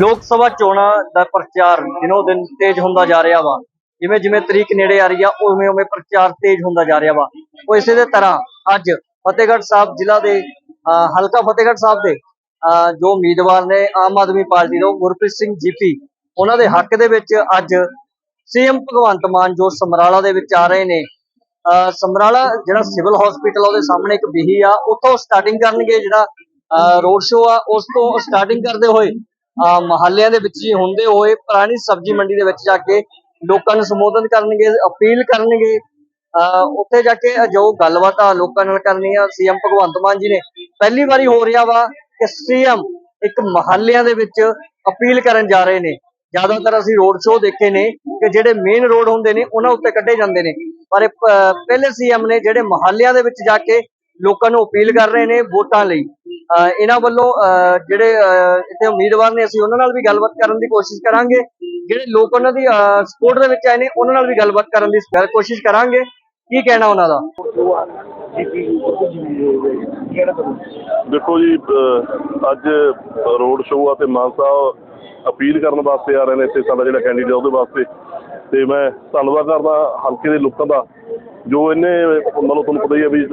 ਲੋਕ ਸਭਾ ਚੋਣਾਂ ਦਾ ਪ੍ਰਚਾਰ ਦਿਨੋ ਦਿਨ ਤੇਜ਼ ਹੁੰਦਾ ਜਾ ਰਿਹਾ ਵਾ। ਜਿਵੇਂ ਜਿਵੇਂ ਤਰੀਕ ਨੇੜੇ ਆ ਰਹੀ ਆ ਉਵੇਂ ਉਵੇਂ ਪ੍ਰਚਾਰ ਤੇਜ਼ ਹੁੰਦਾ ਜਾ ਰਿਹਾ ਵਾ। ਉਹ ਇਸੇ ਦੇ ਤਰ੍ਹਾਂ ਅੱਜ ਫਤਿਹਗੜ੍ਹ ਸਾਹਿਬ ਜ਼ਿਲ੍ਹਾ ਦੇ ਅਹ, ਹਲਕਾ ਫਤਿਹਗੜ੍ਹ ਸਾਹਿਬ ਦੇ ਅਹ, ਜੋ ਉਮੀਦਵਾਰ ਨੇ ਆਮ ਆਦਮੀ ਪਾਰਟੀ ਤੋਂ ਗੁਰਪ੍ਰੀਤ ਸਿੰਘ ਜੀਪੀ ਉਹਨਾਂ ਦੇ ਹੱਕ ਦੇ ਵਿੱਚ ਅੱਜ ਸੀਐਮ ਭਗਵੰਤ ਮਾਨ ਜੋ ਸਮਰਾਲਾ ਦੇ ਵਿੱਚ ਆ ਰਹੇ ਨੇ ਅਹ, ਸਮਰਾਲਾ ਜਿਹੜਾ ਸਿਵਲ ਹਸਪੀਟਲ ਉਹਦੇ ਸਾਹਮਣੇ ਇੱਕ ਬਿਹੀ ਆ ਉੱਥੋਂ ਸਟਾਰਟਿੰਗ ਕਰਨਗੇ ਜਿਹੜਾ ਰੋਡ ਸ਼ੋਅ ਆ ਉਸ ਤੋਂ ਸਟਾਰਟਿੰਗ ਕਰਦੇ ਹੋਏ ਮੁਹੱਲਿਆਂ ਦੇ ਵਿੱਚ ਹੀ ਹੁੰਦੇ ਹੋਏ ਪੁਰਾਣੀ ਸਬਜ਼ੀ ਮੰਡੀ ਦੇ ਵਿੱਚ ਜਾ ਕੇ ਲੋਕਾਂ ਨੂੰ ਸੰਬੋਧਨ ਕਰਨਗੇ ਅਪੀਲ ਕਰਨਗੇ। ਅਹ, ਉੱਥੇ ਜਾ ਕੇ ਜੋ ਗੱਲਬਾਤ ਆ ਲੋਕਾਂ ਨਾਲ ਕਰਨੀ ਆ ਸੀਐਮ ਭਗਵੰਤ ਮਾਨ ਜੀ ਨੇ ਪਹਿਲੀ ਵਾਰੀ ਹੋ ਰਿਹਾ ਵਾ ਕਿ ਸੀਐਮ ਇੱਕ ਮੁਹੱਲਿਆਂ ਦੇ ਵਿੱਚ ਅਪੀਲ ਕਰਨ ਜਾ ਰਹੇ ਨੇ। ਜ਼ਿਆਦਾਤਰ ਅਸੀਂ ਰੋਡ ਸ਼ੋਅ ਦੇਖੇ ਨੇ ਕਿ ਜਿਹੜੇ ਮੇਨ ਰੋਡ ਹੁੰਦੇ ਨੇ ਉਹਨਾਂ ਉੱਤੇ ਕੱਢੇ ਜਾਂਦੇ ਨੇ। ਪਰ ਇਹ ਪ- ਪਹਿਲੇ ਸੀਐਮ ਨੇ ਜਿਹੜੇ ਮੁਹੱਲਿਆਂ ਦੇ ਵਿੱਚ ਜਾ ਕੇ ਲੋਕਾਂ ਨੂੰ ਅਪੀਲ ਕਰ ਰਹੇ ਨੇ ਵੋਟਾਂ ਲਈ। ਇਹਨਾਂ ਵੱਲੋਂ ਅਹ ਜਿਹੜੇ ਇੱਥੇ ਉਮੀਦਵਾਰ ਨੇ, ਅਸੀਂ ਉਹਨਾਂ ਨਾਲ ਵੀ ਗੱਲਬਾਤ ਕਰਨ ਦੀ ਕੋਸ਼ਿਸ਼ ਕਰਾਂਗੇ। ਜਿਹੜੇ ਲੋਕ ਉਹਨਾਂ ਦੀ ਸਪੋਰਟ ਦੇ ਵਿੱਚ ਆਏ ਨੇ, ਉਹਨਾਂ ਨਾਲ ਵੀ ਗੱਲਬਾਤ ਕਰਨ ਦੀ ਕੋਸ਼ਿਸ਼ ਕਰਾਂਗੇ। ਕੀ ਕਹਿਣਾ ਉਹਨਾਂ ਦਾ? ਦੇਖੋ ਜੀ ਅੱਜ ਰੋਡ ਸ਼ੋਅ ਆ ਤੇ ਮਾਨ ਸਾਹਿਬ ਅਪੀਲ ਕਰਨ ਵਾਸਤੇ ਆ ਰਹੇ ਨੇ, ਇੱਥੇ ਸਾਡਾ ਜਿਹੜਾ ਕੈਂਡੀਡੇਟ ਉਹਦੇ ਵਾਸਤੇ। ਤੇ ਮੈਂ ਧੰਨਵਾਦ ਕਰਦਾ ਹਲਕੇ ਦੇ ਲੋਕਾਂ ਦਾ ਜੋ ਇਹਨੇ ਮਤਲਬ ਤੁਹਾਨੂੰ ਪਤਾ ਹੀ ਹੈ ਵੀ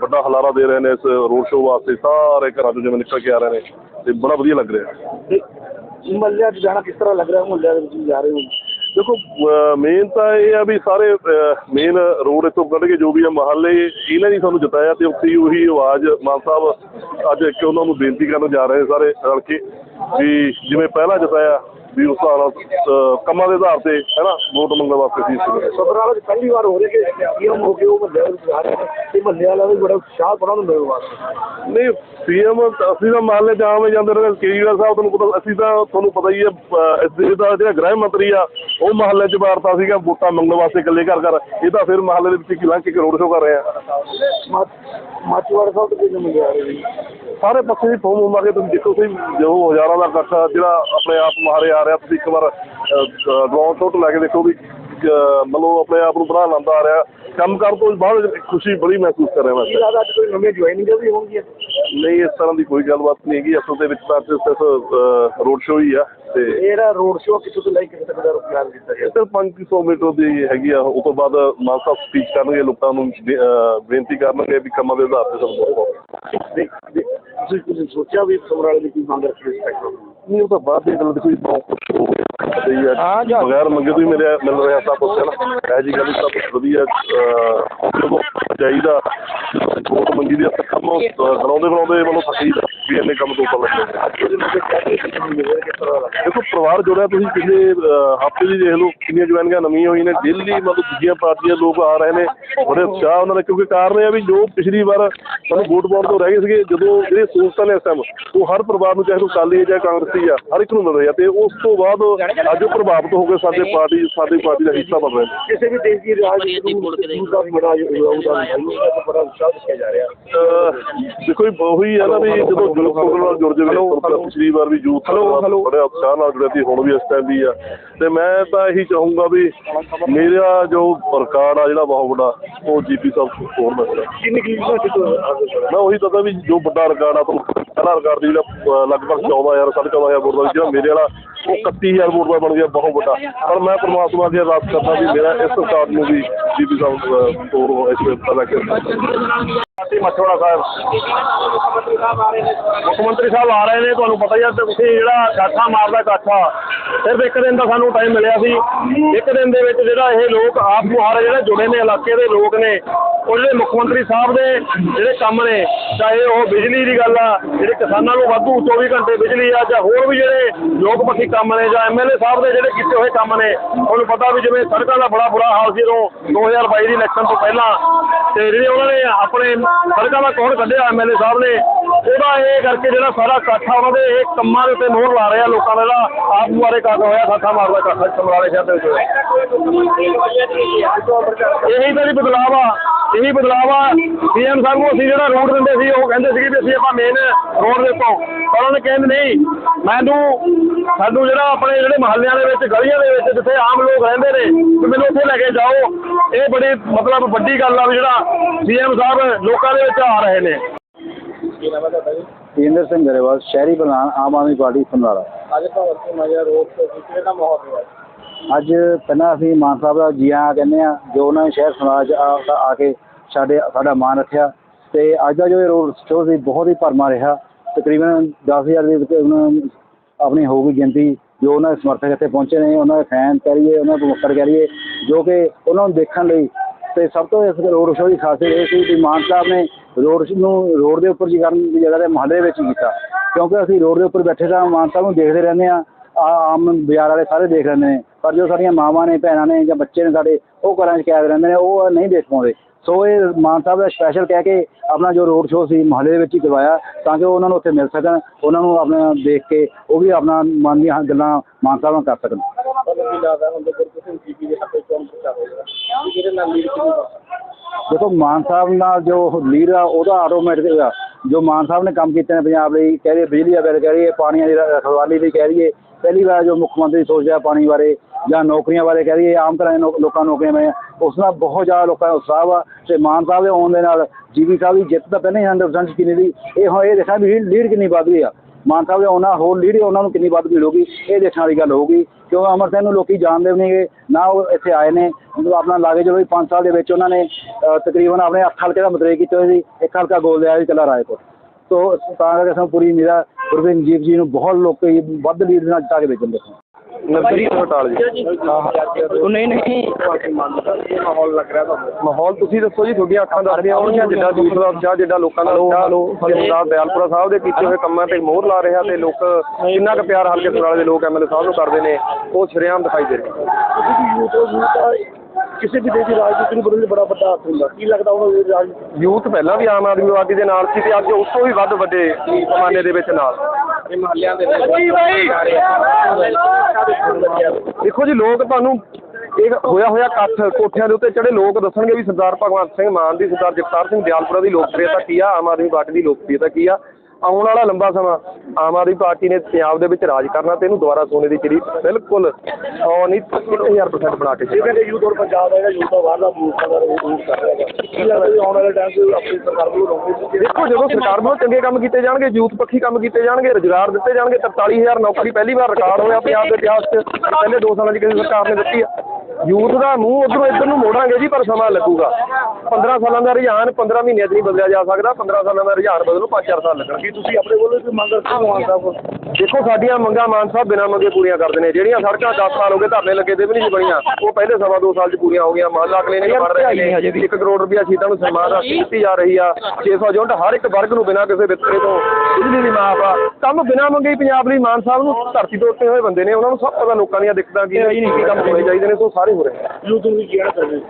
ਵੱਡਾ ਹਲਾਰਾ ਦੇ ਰਹੇ ਨੇ ਇਸ ਰੋਡ ਸ਼ੋਅ ਵਾਸਤੇ ਸਾਰੇ ਘਰਾਂ ਚੋਂ ਜਿਵੇਂ ਨਿਕਲ ਕੇ ਆ ਰਹੇ ਨੇ ਤੇ ਬੜਾ ਵਧੀਆ ਲੱਗ ਰਿਹਾ। ਮਹੱਲਿਆਂ 'ਚ ਜਾਣਾ ਕਿਸ ਤਰ੍ਹਾਂ ਲੱਗ ਰਿਹਾ ਮਹੱਲਿਆਂ ਦੇ ਵਿੱਚ ਜਾ ਰਹੇ ਹੋ? ਦੇਖੋ ਮੇਨ ਤਾਂ ਇਹ ਆ ਵੀ ਸਾਰੇ ਮੇਨ ਰੋਡ ਇੱਥੋਂ ਕੱਢ ਕੇ ਜੋ ਵੀ ਆ ਮਹੱਲੇ ਇਹਨਾਂ ਨੇ ਸਾਨੂੰ ਜਿਤਾਇਆ ਤੇ ਉੱਥੇ ਹੀ ਉਹੀ ਆਵਾਜ਼ ਮਾਨ ਸਾਹਿਬ ਅੱਜ ਇੱਕ ਉਹਨਾਂ ਨੂੰ ਬੇਨਤੀ ਕਰਨ ਜਾ ਰਹੇ ਸਾਰੇ ਰਲ ਕੇ ਵੀ ਜਿਵੇਂ ਪਹਿਲਾਂ ਜਿਤਾਇਆ ਵੀ ਉਸ ਨਾਲ ਕੰਮਾਂ ਦੇ ਆਧਾਰ ਤੇ ਹੈਨਾ ਵੋਟ ਮੰਗਣ ਵਾਸਤੇ ਸੀ। ਸਬਰਾਲਾ 'ਚ ਪਹਿਲੀ ਵਾਰ ਹੋ ਰਿਹਾ ਕਿ ਸੀਐਮ ਹੋ ਕੇ ਉਹ ਵਿੱਚ ਨੇ ਤੇ ਮਹੱਲੇ ਵਾਲਿਆਂ ਦਾ ਵੀ ਬੜਾ ਉਤਸ਼ਾਹ ਬੜਾ ਹੁੰਦਾ ਹੈ ਵਾਸਤੇ। ਨਹੀਂ ਸੀਐਮ ਅਸੀਂ ਤਾਂ ਮਹੱਲੇ ਚ ਆਵੇਂ ਜਾਂਦੇ ਰਹੇ ਕੇਜਰੀਵਾਲ ਸਾਹਿਬ ਤੁਹਾਨੂੰ ਪਤਾ ਅਸੀਂ ਤਾਂ ਤੁਹਾਨੂੰ ਪਤਾ ਹੀ ਹੈ ਇਸ ਦੇ ਦਾ ਜਿਹੜਾ ਗ੍ਰਹਿ ਮੰਤਰੀ ਆ ਉਹ ਮਹੱਲੇ ਚ ਵਾਰਤਾ ਸੀਗਾ ਵੋਟਾਂ ਮੰਗਣ ਵਾਸਤੇ ਇਕੱਲੇ ਘਰ ਘਰ। ਇਹ ਤਾਂ ਫਿਰ ਮਹੱਲੇ ਦੇ ਵਿੱਚ ਲੰਘ ਕੇ ਰੋਡ ਸ਼ੋਅ ਕਰ ਰਹੇ। ਆ ਸਾਹਿਬ ਤੋਂ ਕਿੰਨੇ ਮੰਗੇ ਆ ਰਹੇ ਨੇ ਸਾਰੇ ਪਾਸੇ ਦੀ ਫੋਮ ਹੋਵਾਂਗੇ ਤੁਸੀਂ ਦੇਖੋ ਤੁਸੀਂ ਜੋ ਹਜ਼ਾਰਾਂ ਦਾ ਇਕੱਠ ਜਿਹੜਾ ਆਪਣੇ ਆਪ ਮਾਰੇ ਆ ਰਿਹਾ ਤੁਸੀਂ ਇੱਕ ਵਾਰ ਡਰੋਨ ਸ਼ੋਟ ਲੈ ਕੇ ਦੇਖੋ ਵੀ ਮਤਲਬ ਆਪਣੇ ਆਪ ਨੂੰ ਬਣਾ ਲੈਂਦਾ ਆ ਰਿਹਾ। ਕੰਮ ਕਰਨ ਤੋਂ ਬਾਅਦ ਖੁਸ਼ੀ ਬੜੀ ਮਹਿਸੂਸ ਕਰ ਰਿਹਾ ਮੈਂ। ਅੱਜ ਕੋਈ ਨਵੀਂ ਜੁਆਇਨਿੰਗ ਵੀ ਹੋਣਗੀਆਂ ਨਹੀਂ ਇਸ ਤਰ੍ਹਾਂ ਦੀ ਕੋਈ ਗੱਲਬਾਤ ਨਹੀਂ ਹੈਗੀ। ਅਸਲ ਦੇ ਵਿੱਚ ਤਾਂ ਸਿਰਫ ਰੋਡ ਸ਼ੋਅ ਹੀ ਆ ਤੇ ਇਹ ਜਿਹੜਾ ਰੋਡ ਸ਼ੋਅ ਕਿੱਥੋਂ ਤੋਂ ਲੈ ਕੇ ਕਿੱਥੇ ਤੱਕ ਦਾ ਪਲਾਨ ਕੀਤਾ ਗਿਆ? ਸਿਰਫ 500 ਮੀਟਰ ਦੀ ਹੈਗੀ ਆ। ਉਸ ਤੋਂ ਬਾਅਦ ਮਾਨ ਸਾਹਿਬ ਸਪੀਚ ਕਰਨਗੇ ਲੋਕਾਂ ਨੂੰ ਬੇਨਤੀ ਕਰਨਗੇ ਵੀ ਕੰਮਾਂ ਦੇ ਆਧਾਰ ਤੇ ਦੇਖ ਦੇਖ, ਤੁਸੀਂ ਕੁਝ ਸੋਚਿਆ ਵੀ ਸਮਰਾਲੇ ਦੀ ਕੀ ਮੰਗ ਰੱਖੀ ਇਸ ਟੈਕਨੋਲੋਜੀ ਨਹੀਂ ਉਹ ਤਾਂ ਬਾਅਦ ਦੀ ਗੱਲ ਦੇਖੋ ਜੀ ਬਹੁਤ ਕੁਛ ਹੋ ਗਿਆ। ਹਾਂ, ਬਗੈਰ ਮੰਗੇ ਤੋਂ ਹੀ ਮੇਰੇ ਮਿਲ ਰਿਹਾ ਸਭ ਕੁਛ ਹੈ ਨਾ। ਇਹ ਜੀ ਗੱਲ ਸਭ ਵਧੀਆ ਚਾਹੀਦਾ। ਵੋਟ ਮੰਗੀ ਦੀ ਕੰਮ ਬਣਾਉਂਦੇ ਬਣਾਉਂਦੇ ਮਤਲਬ ਥੱਕੀ ਵੀ ਇੰਨੇ ਕੰਮ ਤੋਂ ਉੱਪਰ ਲੱਗੇ। ਦੇਖੋ ਪਰਿਵਾਰ ਜੁੜਿਆ ਤੁਸੀਂ ਪਿਛਲੇ ਹਫ਼ਤੇ ਦੀ ਦੇਖ ਲਓ ਕਿੰਨੀਆਂ ਜੁਆਇਨਿੰਗਾਂ ਨਵੀਆਂ ਹੋਈਆਂ ਨੇ ਦਿੱਲੀ ਮਤਲਬ ਦੂਜੀਆਂ ਪਾਰਟੀਆਂ ਲੋਕ ਆ ਰਹੇ ਨੇ ਬੜੇ ਉਤਸ਼ਾਹ ਉਹਨਾਂ ਦਾ ਕਿਉਂਕਿ ਕਾਰਨ ਇਹ ਆ ਵੀ ਜੋ ਪਿਛਲੀ ਵਾਰ ਸਾਨੂੰ ਵੋਟ ਪਾਉਣ ਤੋਂ ਰਹਿ ਗਏ ਸੀਗੇ ਜਦੋਂ ਜਿਹੜੇ ਸਹੂਲਤਾਂ ਨੇ ਇਸ ਟਾਈਮ ਉਹ ਹਰ ਪਰਿਵਾਰ ਨੂੰ ਚਾਹੇ ਉਹ ਅਕਾਲੀ ਹੈ ਚਾਹੇ ਕਾਂਗਰਸੀ ਆ ਹਰ ਇੱਕ ਨੂੰ ਮਿਲ ਰਹੀ ਆ ਤੇ ਉਸ ਤੋਂ ਬਾਅਦ ਅੱਜ ਉਹ ਪ੍ਰਭਾਵਿਤ ਹੋ ਕੇ ਸਾਡੇ ਪਾਰਟੀ ਸਾਡੀ ਪਾਰਟੀ ਦਾ ਹਿੱਸਾ ਬਣ ਰਹੇ ਨੇ। ਕਿਸੇ ਵੀ ਦੇਸ਼ ਦੀ ਰਾਜਨੀਤੀ ਨੂੰ ਦਾ ਬੜਾ ਯੋਗਦਾਨ ਦੇਖੋ ਜੀ ਉਹੀ ਹੈ ਨਾ ਵੀ ਜਦੋਂ ਯੂਥ ਨਾਲ ਜੁੜ ਜਾਵੇ ਤਾਂ ਪਿਛਲੀ ਵਾਰ ਵੀ ਯੂਥ ਬੜੇ ਉਤਸ਼ਾਹ ਨਾਲ ਜੁੜਿਆ ਸੀ ਹੁਣ ਵੀ ਇਸ ਟਾਈਮ ਵੀ ਆ। ਤੇ ਮੈਂ ਤਾਂ ਇਹੀ ਚਾਹੂੰਗਾ ਵੀ ਮੇਰਾ ਜੋ ਰਿਕਾਰਡ ਆ ਜਿਹੜਾ ਬਹੁਤ ਵੱਡਾ ਉਹ ਜੀਪੀ ਸਾਹਿਬ ਹੋਰ ਮਿਲਦਾ ਕਿੰਨੀ ਸਰ ਮੈਂ ਉਹੀ ਦੱਸਦਾ ਵੀ ਜੋ ਵੱਡਾ ਰਿਕਾਰਡ ਆ ਤੁਹਾਨੂੰ ਪਹਿਲਾ ਰਿਕਾਰਡ ਸੀ ਜਿਹੜਾ ਲਗਭਗ 14000 14000 ਵੋਟ ਦਾ ਜਿਹੜਾ ਮੇਰੇ ਵਾਲਾ ਉਹ 31000 ਵੋਟ ਦਾ ਬਣ ਗਿਆ ਬਹੁਤ ਵੱਡਾ। ਪਰ ਮੈਂ ਪਰਮਾਤਮਾ ਦੀ ਅਰਦਾਸ ਕਰਦਾ ਵੀ ਮੇਰਾ ਇਸ ਰਿਕਾਰਡ ਨੂੰ ਵੀ ਜੀਪੀ ਸਾਹਿਬ ਅਹ, ਤੋੜ ਇਸ ਵੇਲੇ ਪਹਿਲਾਂ ਕਰ ਤੇ ਮਛੋੜਾ ਸਾਹਿਬ। ਮੁੱਖ ਮੰਤਰੀ ਸਾਹਿਬ ਆ ਰਹੇ ਨੇ ਤੁਹਾਨੂੰ ਪਤਾ ਹੀ ਆ ਤੁਸੀਂ ਜਿਹੜਾ ਕਾਠਾ ਮਾਰਦਾ ਕਾਠਾ ਸਿਰਫ ਇੱਕ ਦਿਨ ਦਾ ਸਾਨੂੰ ਟਾਈਮ ਮਿਲਿਆ ਸੀ। ਇੱਕ ਦਿਨ ਦੇ ਵਿੱਚ ਜਿਹੜਾ ਇਹ ਲੋਕ ਆਪ ਮੁਹਾਰੇ ਜਿਹੜੇ ਜੁੜੇ ਨੇ, ਇਲਾਕੇ ਦੇ ਲੋਕ ਨੇ, ਉਹ ਜਿਹੜੇ ਮੁੱਖ ਮੰਤਰੀ ਸਾਹਿਬ ਦੇ ਜਿਹੜੇ ਕੰਮ ਨੇ, ਚਾਹੇ ਉਹ ਬਿਜਲੀ ਦੀ ਗੱਲ ਆ, ਜਿਹੜੇ ਕਿਸਾਨਾਂ ਨੂੰ ਵਾਧੂ 24 ਘੰਟੇ ਬਿਜਲੀ ਆ, ਜਾਂ ਹੋਰ ਵੀ ਜਿਹੜੇ ਲੋਕ ਪੱਖੀ ਕੰਮ ਨੇ, ਜਾਂ ਐਮਐਲਏ ਸਾਹਿਬ ਦੇ ਜਿਹੜੇ ਕੀਤੇ ਹੋਏ ਕੰਮ ਨੇ, ਤੁਹਾਨੂੰ ਪਤਾ ਵੀ ਜਿਵੇਂ ਸੜਕਾਂ ਦਾ ਬੜਾ ਬੁਰਾ ਹਾਲ ਸੀ ਉਦੋਂ 2022 ਦੀ ਇਲੈਕਸ਼ਨ ਤੋਂ ਪਹਿਲਾਂ, ਤੇ ਜਿਹੜੇ ਉਹਨਾਂ ਨੇ ਆਪਣੇ ਸੜਕਾਂ ਦਾ ਕੌਣ ਕੱਢਿਆ ਐਮਐਲਏ ਸਾਹਿਬ ਨੇ ਉਹਦਾ ਇਹ ਕਰਕੇ ਜਿਹੜਾ ਸਾਰਾ ਇਕੱਠ ਆ ਉਹਨਾਂ ਦੇ ਇਹ ਕੰਮਾਂ ਦੇ ਉੱਤੇ ਮੋਹਰ ਲਾ ਰਿਹਾ ਲੋਕਾਂ ਦਾ ਜਿਹੜਾ ਆਪ ਮੁਆਰੇ ਕੱਟ ਹੋਇਆ ਸਾਥਾ ਮਾਰਦਾ ਇਕੱਠਾ ਸਮਰਾਲੇ ਸ਼ਹਿਰ ਦੇ ਵਿੱਚ। ਇਹੀ ਤਾਂ ਜੀ ਬਦਲਾਅ ਆ, ਇਹੀ ਬਦਲਾਅ ਆ। ਸੀਐਮ ਸਾਹਿਬ ਨੂੰ ਅਸੀਂ ਜਿਹੜਾ ਰੋਡ ਦਿੰਦੇ ਸੀ, ਉਹ ਕਹਿੰਦੇ ਸੀਗੇ ਵੀ ਅਸੀਂ ਆਪਾਂ ਮੇਨ ਰੋਡ ਦੇ ਉੱਤੋਂ ਪਰ ਨੇ ਕਹਿੰਦੇ ਨਹੀਂ, ਮੈਨੂੰ, ਸਾਨੂੰ ਜਿਹੜਾ ਆਪਣੇ ਜਿਹੜੇ ਮਹੱਲਿਆਂ ਦੇ ਵਿੱਚ, ਗਲੀਆਂ ਦੇ ਵਿੱਚ ਜਿੱਥੇ ਆਮ ਲੋਕ ਰਹਿੰਦੇ ਨੇ, ਵੀ ਮੈਨੂੰ ਉੱਥੇ ਲੈ ਕੇ ਜਾਓ। ਇਹ ਬੜੀ ਮਤਲਬ ਵੱਡੀ ਗੱਲ ਆ ਵੀ ਜਿਹੜਾ ਸੀਐਮ ਸਾਹਿਬ ਲੋਕਾਂ ਦੇ ਵਿੱਚ ਆ ਰਹੇ ਨੇ। ਕੀ ਨਾਮ ਹੈ ਤੁਹਾਡਾ ਜੀ? ਤੇਂਦਰ ਸਿੰਘ ਗਰੇਵਾਲ ਸ਼ਹਿਰੀ ਪ੍ਰਧਾਨ ਆਮ ਆਦਮੀ ਪਾਰਟੀ ਸਮਰਾਲਾ ਅੱਜ ਭਗਤ ਸਿੰਘ ਨਗਰ ਰੋਡ ਤੇ ਕਿਹੜੇ ਦਾ ਮਾਹੌਲ ਹੈ ਅੱਜ ਪਹਿਲਾਂ ਅਸੀਂ ਮਾਨ ਸਾਹਿਬ ਦਾ ਜੀ ਆਇਆਂ ਕਹਿੰਦੇ ਆ ਜੋ ਉਹਨਾਂ ਨੇ ਸ਼ਹਿਰ ਸਮਾਜ ਆ ਆ ਕੇ ਸਾਡੇ ਸਾਡਾ ਮਾਨ ਰੱਖਿਆ। ਤੇ ਅੱਜ ਦਾ ਜੋ ਇਹ ਰੋਡ ਸ਼ੋਅ ਸੀ ਬਹੁਤ ਹੀ ਭਰਮਾ ਰਿਹਾ। ਤਕਰੀਬਨ 10000 ਦੇ ਵਿੱਚ ਉਹਨਾਂ ਨੂੰ ਆਪਣੀ ਹੋਊਗੀ ਗਿਣਤੀ ਜੋ ਉਹਨਾਂ ਦੇ ਸਮਰਥਕ ਇੱਥੇ ਪਹੁੰਚੇ ਨੇ ਉਹਨਾਂ ਦੇ ਫੈਨ ਕਹਿ ਲਈਏ ਉਹਨਾਂ ਦੇ ਮੁੱਕਰ ਕਹਿ ਲਈਏ ਜੋ ਕਿ ਉਹਨਾਂ ਨੂੰ ਦੇਖਣ ਲਈ। ਤੇ ਸਭ ਤੋਂ ਇਸ ਰੋਡ ਸ਼ੋਅ ਦੀ ਖਾਸੀਅਤ ਇਹ ਸੀ ਕਿ ਮਾਨ ਸਾਹਿਬ ਨੇ ਰੋਡ ਨੂੰ ਰੋਡ ਦੇ ਉੱਪਰ ਜੀ ਕਰਨ ਦੀ ਜਗ੍ਹਾ ਤੇ ਮੁਹੱਲੇ ਵਿੱਚ ਹੀ ਕੀਤਾ। ਕਿਉਂਕਿ ਅਸੀਂ ਰੋਡ ਦੇ ਉੱਪਰ ਬੈਠੇ ਤਾਂ ਮਾਨ ਸਾਹਿਬ ਨੂੰ ਦੇਖਦੇ ਰਹਿੰਦੇ ਆ ਆਮ ਬਾਜ਼ਾਰ ਵਾਲੇ ਸਾਰੇ ਦੇਖ ਲੈਂਦੇ ਨੇ। ਪਰ ਜੋ ਸਾਡੀਆਂ ਮਾਵਾਂ ਨੇ, ਭੈਣਾਂ ਨੇ ਜਾਂ ਬੱਚੇ ਨੇ ਸਾਡੇ, ਉਹ ਘਰਾਂ 'ਚ ਕੈਦ ਰਹਿੰਦੇ ਨੇ, ਉਹ ਨਹੀਂ ਦੇਖ ਪਾਉਂਦੇ। ਸੋ ਇਹ ਮਾਨ ਸਾਹਿਬ ਦਾ ਸਪੈਸ਼ਲ ਕਹਿ ਕੇ ਆਪਣਾ ਜੋ ਰੋਡ ਸ਼ੋਅ ਸੀ, ਮੁਹੱਲੇ ਦੇ ਵਿੱਚ ਹੀ ਕਰਵਾਇਆ, ਤਾਂ ਕਿ ਉਹਨਾਂ ਨੂੰ ਉੱਥੇ ਮਿਲ ਸਕਣ, ਉਹਨਾਂ ਨੂੰ ਆਪਣਾ ਦੇਖ ਕੇ ਉਹ ਵੀ ਆਪਣਾ ਮਨ ਦੀਆਂ ਗੱਲਾਂ ਮਾਨ ਸਾਹਿਬ ਨਾਲ ਕਰ ਸਕਣ। ਦੇਖੋ ਮਾਨ ਸਾਹਿਬ ਨਾਲ ਜੋ ਲੀਡ ਆ, ਉਹਦਾ ਆਟੋਮੈਟਿਕ ਆ। ਜੋ ਮਾਨ ਸਾਹਿਬ ਨੇ ਕੰਮ ਕੀਤੇ ਨੇ ਪੰਜਾਬ ਲਈ, ਕਹਿ ਰਹੀ ਬਿਜਲੀ ਦਾ ਬਿੱਲ, ਕਹਿ ਰਹੀ ਪਾਣੀਆਂ ਦੀ ਰਖਵਾਲੀ ਲਈ ਕਹਿ ਰਹੀਏ ਪਹਿਲੀ ਵਾਰ ਜੋ ਮੁੱਖ ਮੰਤਰੀ ਸੋਚਿਆ ਪਾਣੀ ਬਾਰੇ ਜਾਂ ਨੌਕਰੀਆਂ ਬਾਰੇ, ਕਹਿ ਰਹੀਏ ਆਮ ਤਰ੍ਹਾਂ ਦੇ ਨੌ- ਲੋਕਾਂ ਨੂੰ ਨੌਕਰੀਆਂ ਮਿਲੀਆਂ, ਉਸ ਨਾਲ ਬਹੁਤ ਜ਼ਿਆਦਾ ਲੋਕਾਂ ਦਾ ਉਤਸ਼ਾਹ ਵਾ ਤੇ ਮਾਨ ਸਾਹਿਬ ਦੇ ਆਉਣ ਦੇ ਨਾਲ ਜੀਵੀ ਸਾਹਿਬ ਦੀ ਜਿੱਤ ਤਾਂ ਪਹਿਲਾਂ ਹੀ 100% ਕਿੰਨੀ ਦੀ ਇਹ ਹੁਣ ਇਹ ਦੇਖਣਾ ਵੀ ਲੀਡ ਕਿੰਨੀ ਵੱਧ ਰਹੀ ਆ। ਮਾਨ ਸਾਹਿਬ ਦੇ ਆਉਣਾ ਹੋਰ ਲੀਡ ਉਹਨਾਂ ਨੂੰ ਕਿੰਨੀ ਵੱਧ ਭੀੜ ਹੋਊਗੀ, ਇਹ ਦੇਖਣ ਵਾਲੀ ਗੱਲ ਹੋਊਗੀ। ਕਿਉਂ ਅਮਰ ਸਿੰਘ ਨੂੰ ਲੋਕੀ ਜਾਣਦੇ ਵੀ ਨਹੀਂਗੇ, ਨਾ ਉਹ ਇੱਥੇ ਆਏ ਨੇ, ਮਤਲਬ ਆਪਣਾ ਲਾਗੇ ਚਲੋ 5 ਸਾਲ ਦੇ ਵਿੱਚ ਉਹਨਾਂ ਨੇ ਤਕਰੀਬਨ ਆਪਣੇ ਅੱਠ ਹਲਕੇ ਦਾ ਮਤਰੇਕ ਕੀਤੇ ਹੋਏ ਸੀ, ਇੱਕ ਹਲਕਾ ਗੋਲ ਦਿਆ ਸੀ, ਕੱਲਾ ਰਾਏਪੁਰ ਤੋ ਤਾਂ ਕਰਕੇ ਸਾਨੂੰ ਪੂਰੀ ਮੇਰਾ ਆ ਗੁਰਵਿੰਦ ਜੀਤ ਜੀ ਨੂੰ ਬਹੁਤ ਲੋਕੀ ਵੱਧ ਲੀਡ ਨਾਲ ਜਿੱਤਾ ਕੇ ਭੇਜਣ ਨਰਸਰੀ ਹਸਪਤਾਲ ਜੀ। ਉਹ ਨਹੀਂ ਨਹੀਂ। ਮਾਹੌਲ ਲੱਗ ਰਿਹਾ ਤੁਹਾਨੂੰ। ਮਾਹੌਲ ਤੁਸੀਂ ਦੱਸੋ ਜੀ ਤੁਹਾਡੀਆਂ ਅੱਖਾਂ ਦੱਸਦੀਆਂ ਹੋਣਗੀਆਂ ਜਿੱਦਾਂ ਯੂਥ ਦਾ ਉਤਸ਼ਾਹ ਜਿੱਦਾਂ ਲੋਕਾਂ ਦਾ ਉਤਸ਼ਾਹ ਜਿੱਦਾਂ ਦਿਆਲਪੁਰਾ ਸਾਹਿਬ ਦੇ ਕੀਤੇ ਹੋਏ ਕੰਮਾਂ ਤੇ ਮੋਹਰ ਲਾ ਰਿਹਾ ਤੇ ਲੋਕ ਕਿੰਨਾ ਕੁ ਪਿਆਰ ਹਲਕੇ ਸਮਰਾਲੇ ਦੇ ਲੋਕ ਐਮਐਲਏ ਸਾਹਿਬ ਨੂੰ ਕਰਦੇ ਨੇ ਉਹ ਸ਼ਰੇਆਮ ਦਿਖਾਈ ਦੇ ਰਿਹਾ ਕਿਸੇ ਵੀ ਦੇਸ਼ ਦੀ ਰਾਜਨੀਤੀ ਨੂੰ ਬਦਲਣ ਬੜਾ ਵੱਡਾ ਹੱਥ ਹੁੰਦਾ। ਕੀ ਲੱਗਦਾ ਉਹਨਾਂ ਦੀ ਰਾਜਨੀਤੀ ਯੂਥ ਪਹਿਲਾਂ ਵੀ ਆਮ ਆਦਮੀ ਪਾਰਟੀ ਦੇ ਨਾਲ ਸੀ ਤੇ ਅੱਜ ਉਸ ਤੋਂ ਵੀ ਵੱਧ ਵੱਡੇ ਪੈਮਾਨੇ ਦੇ ਵਿੱਚ ਨਾਲ। ਇਹ ਮਹੱਲਿਆਂ ਦੇ ਵਿੱਚ ਦੇਖੋ ਜੀ ਲੋਕ ਤੁਹਾਨੂੰ ਇਹ ਹੋਇਆ ਹੋਇਆ ਇਕੱਠ ਕੋਠਿਆਂ ਦੇ ਉੱਤੇ ਚੜੇ ਲੋਕ ਦੱਸਣਗੇ ਵੀ ਸਰਦਾਰ ਭਗਵੰਤ ਸਿੰਘ ਮਾਨ ਦੀ ਸਰਦਾਰ ਜਗਤਾਰ ਸਿੰਘ ਦਿਆਲਪੁਰਾ ਦੀ ਲੋਕਪ੍ਰਿਯਤਾ ਕੀ ਆ? ਆਮ ਆਦਮੀ ਪਾਰਟੀ ਦੀ ਲੋਕਪ੍ਰਿਯਤਾ ਕੀ ਆ? ਆਉਣ ਵਾਲਾ ਲੰਬਾ ਸਮਾਂ ਆਮ ਆਦਮੀ ਪਾਰਟੀ ਨੇ ਪੰਜਾਬ ਦੇ ਵਿੱਚ ਰਾਜ ਕਰਨਾ ਤੇ ਇਹਨੂੰ ਦੁਬਾਰਾ ਸੋਨੇ ਦੀ ਚਿੜੀ ਬਿਲਕੁਲ 100 ਨਹੀਂ 1000% ਬਣਾ ਕੇ ਛੱਡਣਾ। ਕਹਿੰਦੇ ਯੂਥ ਔਰ ਪੰਜਾਬ ਦਾ ਜਿਹੜਾ ਯੂਥ ਦਾ ਬਾਹਰਲਾ ਯੂਥ ਦਾ ਰੂਪ ਕਰ ਰਿਹਾ। ਹੈ ਕੀ ਲੱਗਦਾ ਵੀ ਆਉਣ ਵਾਲੇ ਟਾਈਮ 'ਚ ਆਪਣੀ ਸਰਕਾਰ ਵੱਲੋਂ ਨੌਕਰੀ ਦੇਖੋ ਜਦੋਂ ਸਰਕਾਰ ਵੱਲੋਂ ਚੰਗੇ ਕੰਮ ਕੀਤੇ ਜਾਣਗੇ, ਯੂਥ ਪੱਖੀ ਕੰਮ ਕੀਤੇ ਜਾਣਗੇ, ਰੁਜ਼ਗਾਰ ਦਿੱਤੇ ਜਾਣਗੇ 43000 ਨੌਕਰੀ ਪਹਿਲੀ ਵਾਰ ਰਿਕਾਰਡ ਹੋਇਆ ਪੰਜਾਬ ਦੇ ਇਤਿਹਾਸ 'ਚ, ਪਹਿਲੇ 2 ਸਾਲਾਂ 'ਚ ਕਿਸੇ ਸਰਕਾਰ ਨੇ ਦਿੱਤੀ ਆ। ਯੂਥ ਦਾ ਮੂੰਹ ਉਧਰੋਂ ਇੱਧਰ ਨੂੰ ਮੋੜਾਂਗੇ ਜੀ ਪਰ ਸਮਾਂ ਲੱਗੂਗਾ। 15 ਸਾਲਾਂ ਦਾ ਰੁਝਾਨ 15 ਮਹੀਨਿਆਂ 'ਚ ਨਹੀਂ ਬਦਲਿਆ ਜਾ ਸਕਦਾ 15 ਸਾਲਾਂ ਦਾ ਰੁਝਾਨ ਬਦਲੂ 5-4 ਸਾਲ ਲੱਗਣਗੇ। ਤੁਸੀਂ ਆਪਣੇ ਵੱਲੋਂ ਕੋਈ ਮੰਗ ਰੱਖੋ ਮਾਨ ਸਾਹਿਬ ਕੋਲ ਦੇਖੋ ਸਾਡੀਆਂ ਮੰਗਾਂ ਮਾਨ ਸਾਹਿਬ ਬਿਨਾਂ ਮੰਗੇ ਪੂਰੀਆਂ ਕਰਦੇ ਨੇ। ਜਿਹੜੀਆਂ ਸੜਕਾਂ 10 ਸਾਲ ਹੋ ਗਏ ਧਰਨੇ ਲੱਗੇ ਤੇ ਵੀ ਨਹੀਂ ਬਣੀਆਂ ਉਹ ਪਹਿਲੇ ਸਵਾ ਦੋ ਸਾਲ 'ਚ ਪੂਰੀਆਂ ਹੋ ਗਈਆਂ। ਮਹੱਲਾ ਕਲੀਨਿਕ ਬਣ ਰਹੇ ਨੇ। 1 ਕਰੋੜ ਰੁਪਇਆ ਸ਼ਹੀਦਾਂ ਨੂੰ ਸਨਮਾਨ ਰਾਸ਼ੀ ਦਿੱਤੀ ਜਾ ਰਹੀ ਆ। 600 ਯੂਨਿਟ ਹਰ ਇੱਕ ਵਰਗ ਨੂੰ ਬਿਨਾਂ ਕਿਸੇ ਵਿਤਕਰੇ ਤੋਂ ਬਿਜਲੀ ਦੀ ਮਾਫ ਆ ਕੰਮ ਬਿਨਾਂ ਮੰਗੇ ਹੀ ਪੰਜਾਬ ਲਈ ਮਾਨ ਸਾਹਿਬ ਨੂੰ ਧਰਤੀ ਤੋਂ ਉੱਤੇ ਹੋਏ ਬੰਦੇ ਨੇ ਉਹਨਾਂ ਨੂੰ ਸਭ ਪਤਾ ਲੋਕਾਂ ਦੀਆਂ ਦਿੱਕਤਾਂ ਕੀ ਨੇ ਕੀ ਕੰਮ ਹੋਣੇ ਚਾਹੀਦੇ ਨੇ ਸੋ ਸਾਰੇ ਹੋ ਰਹੇ ਆ ਯੂਥ ਨੂੰ ਵੀ ਕਿਹੜਾ ਕਰਵੇ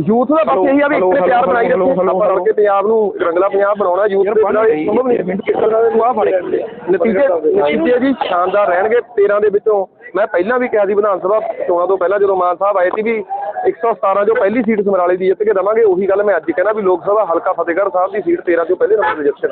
ਯੂਥ ਦਾ ਬਸ ਇਹੀ ਆ ਵੀ ਇੱਕ ਤੇ ਪਿਆਰ ਬਣਾਈ ਰੱਖੋ ਆਪਾਂ ਰਲ ਕੇ ਪੰਜਾਬ ਨੂੰ ਰੰਗਲਾ ਪੰਜਾਬ ਬਣਾਉਣਾ ਯੂਥ ਦੇ ਬਿਨਾਂ ਇਹ ਸੰਭਵ ਨਹੀਂ। ਨਤੀਜੇ ਨਤੀਜੇ ਜੀ ਸ਼ਾਨਦਾਰ ਰਹਿਣਗੇ 13 ਦੇ ਵਿੱਚੋਂ। ਮੈਂ ਪਹਿਲਾਂ ਵੀ ਕਿਹਾ ਸੀ ਵਿਧਾਨ ਸਭਾ ਚੋਣਾਂ ਤੋਂ ਪਹਿਲਾਂ ਜਦੋਂ ਮਾਨ ਸਾਹਿਬ ਆਏ ਸੀ ਵੀ 117 ਜੋ ਪਹਿਲੀ ਸੀਟ ਸਮਰਾਲੇ ਦੀ ਜਿੱਤ ਕੇ ਦਵਾਂਗੇ ਉਹੀ ਗੱਲ ਮੈਂ ਅੱਜ ਕਹਿਣਾ ਵੀ ਲੋਕ ਸਭਾ ਹਲਕਾ ਫਤਿਹਗੜ੍ਹ ਸਾਹਿਬ ਦੀ ਸੀਟ 13 ਚੋਂ ਪਹਿਲੇ ਨੰਬਰ ਤੇ ਜਿੱਤ ਕੇ